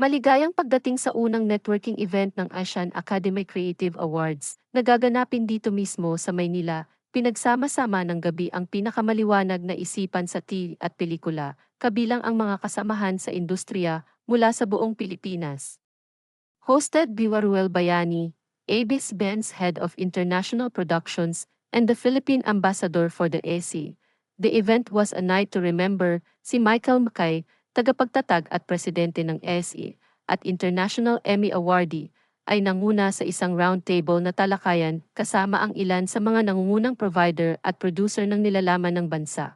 Maligayang pagdating sa unang networking event ng Asian Academy Creative Awards, nagaganapin dito mismo sa Maynila, pinagsama-sama ng gabi ang pinakamaliwanag na isipan sa TV at pelikula, kabilang ang mga kasamahan sa industriya mula sa buong Pilipinas. Hosted by Ruel Bayani, ABS-Benz Head of International Productions and the Philippine Ambassador for the AC. The event was a night to remember si Michael Mackay, tagapagtatag at presidente ng SE, at International Emmy Awardee, ay nanguna sa isang roundtable na talakayan kasama ang ilan sa mga nangungunang provider at producer ng nilalaman ng bansa.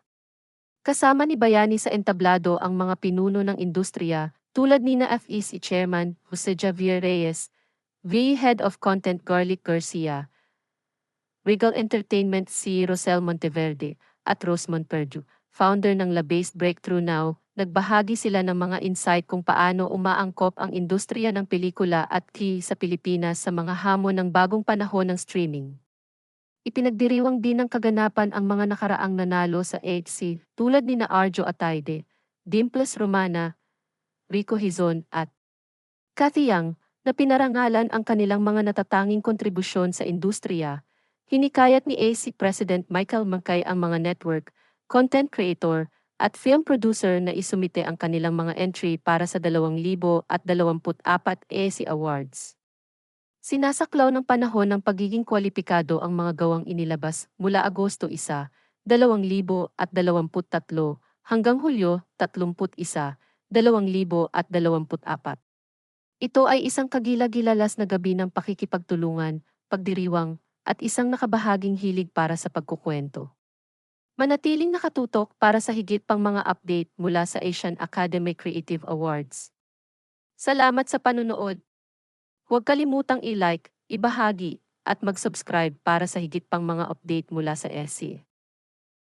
Kasama ni Bayani sa entablado ang mga pinuno ng industriya tulad ni na FEC Chairman Jose Javier Reyes, V Head of Content Garlic Garcia, Regal Entertainment si Rosel Monteverde, at Rosemont Perdue, founder ng La Based Breakthrough Now, nagbahagi sila ng mga insight kung paano umaangkop ang industriya ng pelikula at key sa Pilipinas sa mga hamon ng bagong panahon ng streaming. Ipinagdiriwang din ng kaganapan ang mga nakaraang nanalo sa HC tulad ni na Arjo Atayde, Dimples Romana, Rico Hizon at Cathy Yang na pinarangalan ang kanilang mga natatanging kontribusyon sa industriya Hinikayat ni AC President Michael Mackay ang mga network, content creator, at film producer na isumite ang kanilang mga entry para sa 2024 AC Awards. Sinasaklaw ng panahon ng pagiging kwalipikado ang mga gawang inilabas mula Agosto 1, 2023 hanggang Hulyo 31, 2024. Ito ay isang kagila-gilalas na gabi ng pakikipagtulungan, pagdiriwang, at isang nakabahaging hilig para sa pagkukwento. Manatiling nakatutok para sa higit pang mga update mula sa Asian Academy Creative Awards. Salamat sa panunood. Huwag kalimutang i-like, ibahagi, at mag-subscribe para sa higit pang mga update mula sa SC.